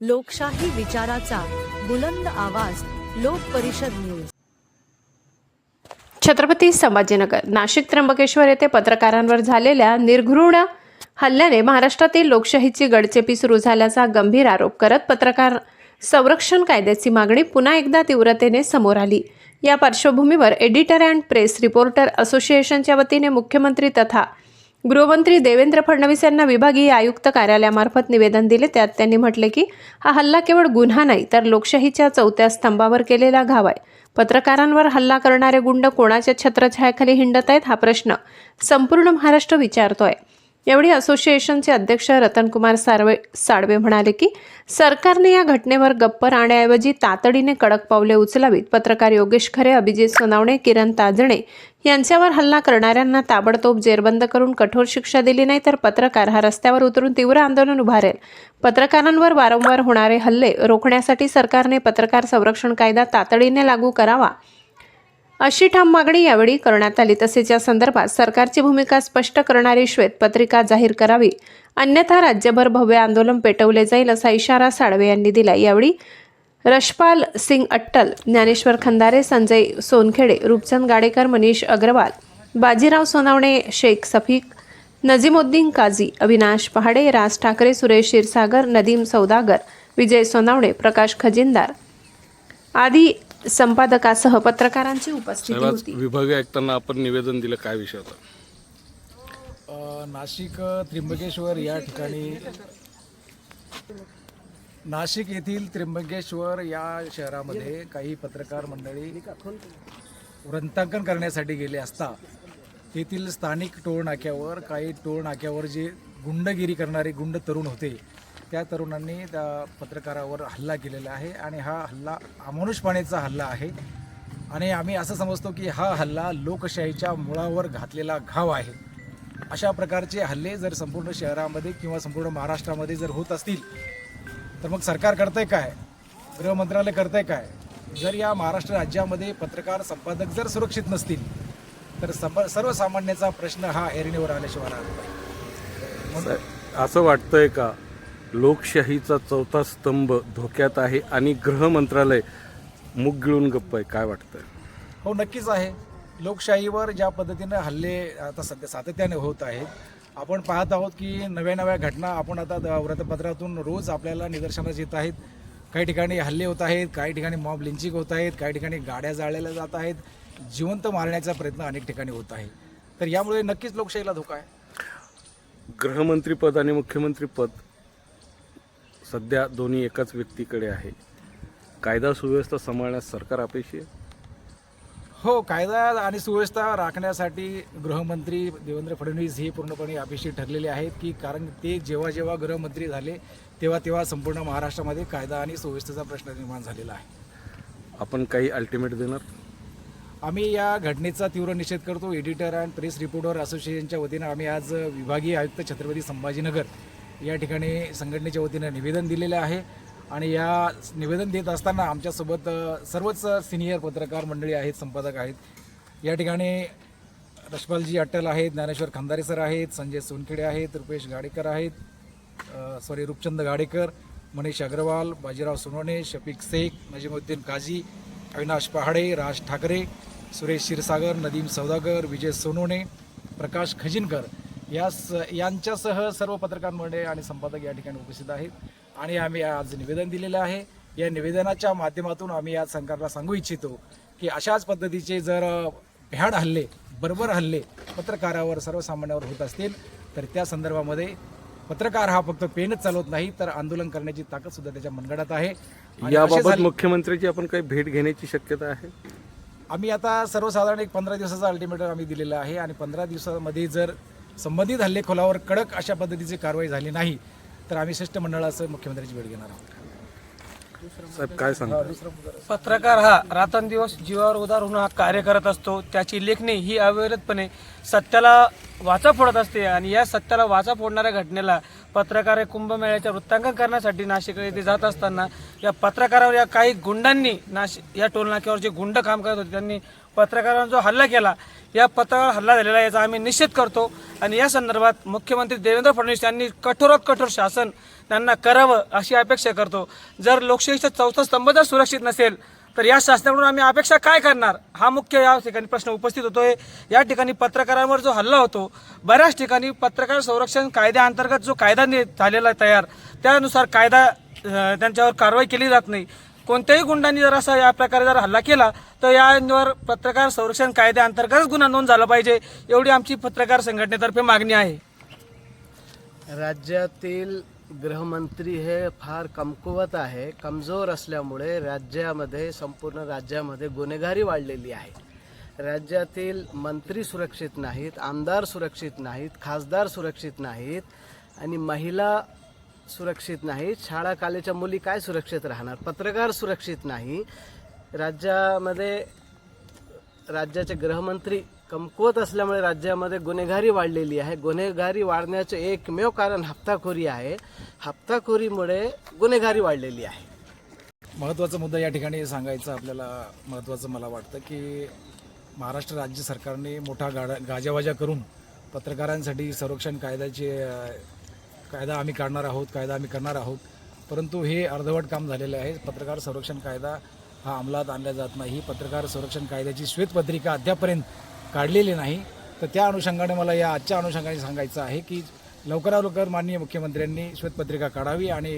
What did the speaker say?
लोकशाही विचाराचा बुलंद आवाज लोक परिषद न्यूज. छत्रपती संभाजीनगर नाशिक त्र्यंबकेश्वर येथे पत्रकारांवर झालेल्या निर्घृण हल्ल्याने महाराष्ट्रातील लोकशाहीची गडचेपी सुरू झाल्याचा गंभीर आरोप करत पत्रकार संरक्षण कायद्याची मागणी पुन्हा एकदा तीव्रतेने समोर आली. या पार्श्वभूमीवर एडिटर अँड प्रेस रिपोर्टर असोसिएशनच्या वतीने मुख्यमंत्री तथा गृहमंत्री देवेंद्र फडणवीस यांना विभागीय आयुक्त कार्यालयामार्फत निवेदन दिले. त्यात त्यांनी म्हटले की हा हल्ला केवळ गुन्हा नाही तर लोकशाहीच्या चौथ्या स्तंभावर केलेला घाव आहे. पत्रकारांवर हल्ला करणारे गुंड कोणाच्या छत्रछायाखाली हिंडत आहेत हा प्रश्न संपूर्ण महाराष्ट्र विचारतोय. यावेळी असोसिएशनचे अध्यक्ष रतनकुमार सारवे साळवे म्हणाले की सरकारने या घटनेवर गप्प राहण्याऐवजी तातडीने कडक पावले उचलावीत. पत्रकार योगेश खरे अभिजित सोनावणे किरण ताजणे यांच्यावर हल्ला करणाऱ्यांना ताबडतोब जेरबंद करून कठोर शिक्षा दिली नाही तर पत्रकार हा रस्त्यावर उतरून तीव्र आंदोलन उभारेल पत्रकारांवर वारंवार होणारे हल्ले रोखण्यासाठी सरकारने पत्रकार संरक्षण कायदा तातडीने लागू करावा. अशी ठाम मागणी यावेळी करण्यात आली. तसेच या संदर्भात सरकारची भूमिका स्पष्ट करणारी श्वेतपत्रिका जाहीर करावी. अन्यथा राज्यभर भव्य आंदोलन पेटवले जाईल असा इशारा साळवे यांनी दिला. यावेळी रशपाल सिंग अट्टल ज्ञानेश्वर खंदारे संजय सोनखेडे रूपचंद गाडेकर मनीष अग्रवाल बाजीराव सोनावणे शेख सफीक नजीमुद्दीन काझी अविनाश पहाडे राज ठाकरे सुरेश क्षीरसागर नदीम सौदागर विजय सोनावणे प्रकाश खजिनदार आदी संपादकासह पत्रकारांची उपस्थिती होती. विभागीय आयुक्तांना आपण निवेदन दिलं काय विषय होता? अ, नाशिक अ, त्र्यंबकेश्वर या ठिकाणी नाशिक येथील त्र्यंबकेश्वर या शहरामध्ये काही पत्रकार मंडळी वृत्तांकन करण्यासाठी गेले असता तेथील स्थानिक टोळ नाक्यावर काही टोळ नाक्यावर जे गुंडगिरी करणारे गुंड तरुण होते त्या तरुणांनी त्या पत्रकारावर हल्ला केलेला आहे आणि हा हल्ला अमानुषपणेचा हल्ला आहे. आणि आम्ही असं समजतो की हा हल्ला लोकशाहीच्या मुळावर घातलेला घाव आहे. अशा प्रकारचे हल्ले जर संपूर्ण शहरामध्ये किंवा संपूर्ण महाराष्ट्रामध्ये जर होत असतील तर मग सरकार करतंय काय? गृह मंत्रालय करतंय काय? जर या महाराष्ट्र राज्यामध्ये पत्रकार संपादक जर सुरक्षित नसतील तर सम सर्वसामान्याचा प्रश्न हा ऐरणीवर आल्याशिवाय राहत नाही. असं वाटतंय का लोकशाहीचा चौथा स्तंभ धोक्यात आहे आणि गृह मंत्रालय मुग गिळून गप्प आहे. काय वाटतंय? हो नक्कीच आहे. लोकशाहीवर ज्या पद्धतीनं हल्ले आता सध्या सातत्याने होत आहेत आपण पाहत आहोत की नव्या नव्या घटना आपण आता वृत्तपत्रातून रोज आपल्याला निदर्शनास येत आहेत. काही ठिकाणी हल्ले होत आहेत काही ठिकाणी मॉब लिंचिंग होत आहेत काही ठिकाणी गाड्या जाळलेल्या जात आहेत. जिवंत मारण्याचा प्रयत्न अनेक ठिकाणी होत आहे. तर यामुळे नक्कीच लोकशाहीला धोका आहे. गृहमंत्रीपद आणि मुख्यमंत्रीपद सध्या दोन्ही एकाच व्यक्तीकडे आहे. कायदा सुव्यवस्था सांभाळण्यास सरकार अपेक्षी आहे? हो कायदा आणि सुव्यवस्था राखण्यासाठी गृहमंत्री देवेंद्र फडणवीस हे पूर्णपणे अपेक्षित ठरलेले आहेत की कारण ते जेव्हा जेव्हा गृहमंत्री झाले तेव्हा तेव्हा संपूर्ण महाराष्ट्रामध्ये कायदा आणि सुव्यवस्थेचा प्रश्न निर्माण झालेला आहे. आपण काही अल्टिमेट देणार? आम्ही या घटनेचा तीव्र निषेध करतो. एडिटर अँड प्रेस रिपोर्टर असोसिएशनच्या वतीनं आम्ही आज विभागीय आयुक्त छत्रपती संभाजीनगर या ठिकाणी संघटनेच्या वतीनं निवेदन दिलेलं आहे आणि या निवेदन देत असताना आमच्यासोबत सर्वच सिनियर पत्रकार मंडळी आहेत संपादक आहेत. या ठिकाणी रशपालजी अट्टल आहेत ज्ञानेश्वर खंदारे सर आहेत संजय सोनखेडे आहेत रुपेश गाडेकर आहेत सॉरी रूपचंद गाडेकर मनीष अग्रवाल बाजीराव सोनवणे शफीक शेख नजीमुद्दीन काझी अविनाश पहाडे राज ठाकरे सुरेश क्षीरसागर नदीम सौदागर विजय सोनवणे प्रकाश खजिनकर या स यांच्यासह सर्व पत्रकार मंडळी आणि संपादक या ठिकाणी उपस्थित आहेत. आणि आम्ही आज निवेदन दिलेलं आहे. या निवेदनाच्या माध्यमातून आम्ही आज सरकारला सांगू इच्छितो की अशाच पद्धतीचे जर भ्याड हल्ले बरोबर हल्ले पत्रकारावर सर्वसामान्यावर होत असतील तर त्या संदर्भामध्ये पत्रकार हा फक्त पेनच चालवत नाही तर आंदोलन करण्याची ताकद सुद्धा त्याच्या मनगडात आहे. याबाबत मुख्यमंत्र्याची आपण काही भेट घेण्याची शक्यता आहे? आम्ही आता सर्वसाधारण एक पंधरा दिवसाचा अल्टिमेटम आम्ही दिलेला आहे. आणि पंधरा दिवसामध्ये जर संबंधित हल्लेखोलावर कडक अशा पद्धतीची कारवाई झाली नाही तर आम्ही शिष्टमंडळासह मुख्यमंत्र्यांची भेट घेणार आहोत. साहेब काय सांगता? पत्रकार हा रात्रंदिवस जीवावर उदार होऊन हा कार्य करत असतो. त्याची लेखणी ही अविरतपणे सत्याला वाचा फोडत असते आणि या सत्याला वाचा फोडणाऱ्या घटनेला पत्रकार कुंभमेळ्याच्या वृत्तांकन करण्यासाठी नाशिक येथे जात असताना या पत्रकारावर या काही गुंडांनी नाशिक या टोलनाक्यावर जे गुंड काम करत होते त्यांनी पत्रकारांवर जो हल्ला केला या पत्रकार हल्ला झालेला याचा आम्ही निश्चित करतो. आणि या संदर्भात मुख्यमंत्री देवेंद्र फडणवीस यांनी कठोरात कठोर शासन त्यांना करावं अशी अपेक्षा करतो. जर लोकशाहीचा चौथा स्तंभ जर सुरक्षित नसेल तर या शासनाकडून आम्ही अपेक्षा काय करणार? हा मुख्य या ठिकाणी प्रश्न उपस्थित होतोय. या ठिकाणी पत्रकारांवर जो हल्ला होतो बऱ्याच ठिकाणी पत्रकार संरक्षण कायद्याअंतर्गत जो कायदा नि- झालेला आहे तयार त्यानुसार कायदा त्यांच्यावर कारवाई केली जात नाही. कोणत्याही गुंडांनी जर असा या प्रकारे जर हल्ला केला तर यांवर पत्रकार संरक्षण कायद्याअंतर्गत गुन्हा नोंद झाला पाहिजे एवढी आमची पत्रकार संघटनेतर्फे मागणी आहे. राज्यातील गृहमंत्री हे फार कमकुवत आहे. कमजोर असल्यामुळे राज्यामध्ये संपूर्ण राज्यामध्ये गुन्हेगारी वाढलेली आहे. राज्यातील मंत्री सुरक्षित नाहीत आमदार सुरक्षित नाहीत खासदार सुरक्षित नाहीत आणि महिला सुरक्षित नाहीत. शाळा कॉलेजच्या मुली काय सुरक्षित राहणार? पत्रकार सुरक्षित नाही. राज्यामध्ये राज्याचे गृहमंत्री कमकुवत असल्यामुळे राज्यामध्ये गुन्हेगारी वाढलेली आहे. गुन्हेगारी वाढण्याचे एकमेव कारण हप्ताखोरी आहे. हप्ताखोरीमुळे गुन्हेगारी वाढलेली आहे. महत्त्वाचा मुद्दा या ठिकाणी सांगायचा आपल्याला महत्त्वाचं मला वाटतं की महाराष्ट्र राज्य सरकारने मोठा गाडा गाजावाजा करून पत्रकारांसाठी संरक्षण कायद्याचे कायदा आम्ही काढणार आहोत कायदा आम्ही करणार आहोत. परंतु हे अर्धवट काम झालेलं आहे. पत्रकार संरक्षण कायदा हा अंमलात आणला जात नाही. पत्रकार संरक्षण कायद्याची श्वेतपत्रिका अद्यापर्यंत काढलेली नाही तर त्या अनुषंगाने मला या आजच्या अनुषंगाने सांगायचं आहे की लवकरात लवकर माननीय मुख्यमंत्र्यांनी श्वेतपत्रिका काढावी आणि